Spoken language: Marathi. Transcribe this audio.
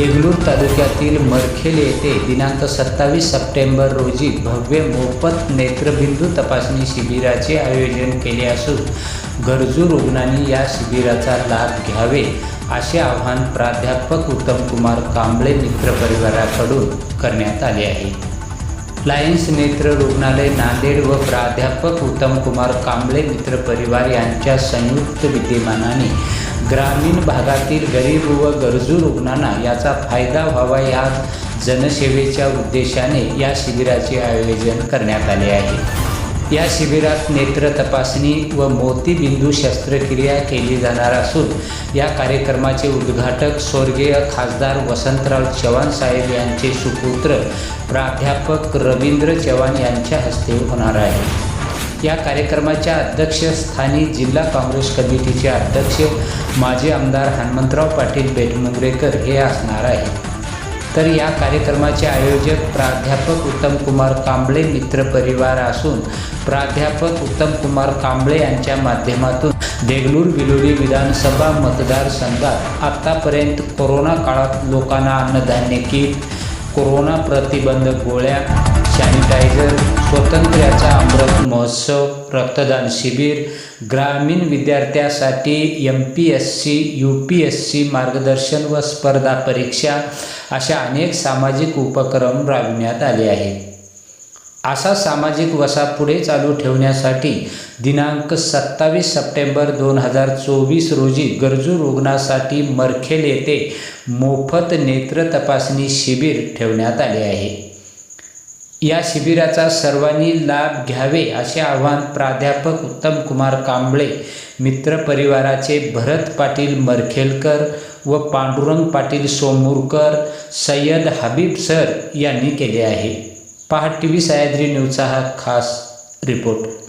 देगलूर तालुक्यातील मरखेल येथे दिनांक सत्तावीस सप्टेंबर रोजी भव्य मोफत नेत्रबिंदू तपासणी शिबिराचे आयोजन केले असून गरजू रुग्णांनी या शिबिराचा लाभ घ्यावे असे आवाहन प्राध्यापक उत्तमकुमार कांबळे मित्र परिवाराकडून करण्यात आले आहे. लायन्स नेत्र रुग्णालय नांदेड व प्राध्यापक उत्तमकुमार कांबळे मित्र परिवार यांच्या संयुक्त विद्यमानाने ग्रामीण भागातील गरीब व गरजू रुग्णांना याचा फायदा व्हावा या जनसेवेच्या उद्देशाने या शिबिराचे आयोजन करण्यात आले आहे. या शिबिरात नेत्र तपासणी व मोतीबिंदू शस्त्रक्रिया केली जाणार असून या कार्यक्रमाचे उद्घाटक स्वर्गीय खासदार वसंतराव चव्हाण साहेब यांचे सुपुत्र प्राध्यापक रवींद्र चव्हाण यांच्या हस्ते होणार आहे. या कार्यक्रमाच्या अध्यक्षस्थानी जिल्हा काँग्रेस कमिटीचे अध्यक्ष माजी आमदार हनुमंतराव पाटील बेटमुंगरेकर हे असणार आहे तर या कार्यक्रमाचे आयोजक प्राध्यापक उत्तमकुमार कांबळे मित्र परिवार असून प्राध्यापक उत्तमकुमार कांबळे यांच्या माध्यमातून देगलूर बिलोली विधानसभा मतदारसंघात आत्तापर्यंत कोरोना काळात लोकांना अन्नधान्य किट कोरोना प्रतिबंधक गोळ्या सॅनिटायझर स्वातंत्र्याचा अमृत महोत्सव रक्तदान शिबिर ग्रामीण विद्यार्थ्यासाठी M P S C U P S C मार्गदर्शन व स्पर्धा परीक्षा अशा अनेक सामाजिक उपक्रम राबविण्यात आले आहेत. असा सामाजिक वसा पुढे चालू ठेवण्यासाठी दिनांक सत्तावीस सप्टेंबर दोन हजार चोवीस रोजी गरजू रुग्णासाठी मरखेल येथे मोफत नेत्र तपासणी शिबिर ठेवण्यात आले आहे. या शिबिराचा सर्वांनी लाभ घ्यावे असे आवाहन प्राध्यापक उत्तम कुमार कांबळे मित्र परिवाराचे भरत पाटील मरखेलकर व पांडुरंग पाटील सोमूरकर सय्यद हबीब सर यांनी केले आहे. पहा टी व्ही सह्याद्री न्यूजचा हा खास रिपोर्ट.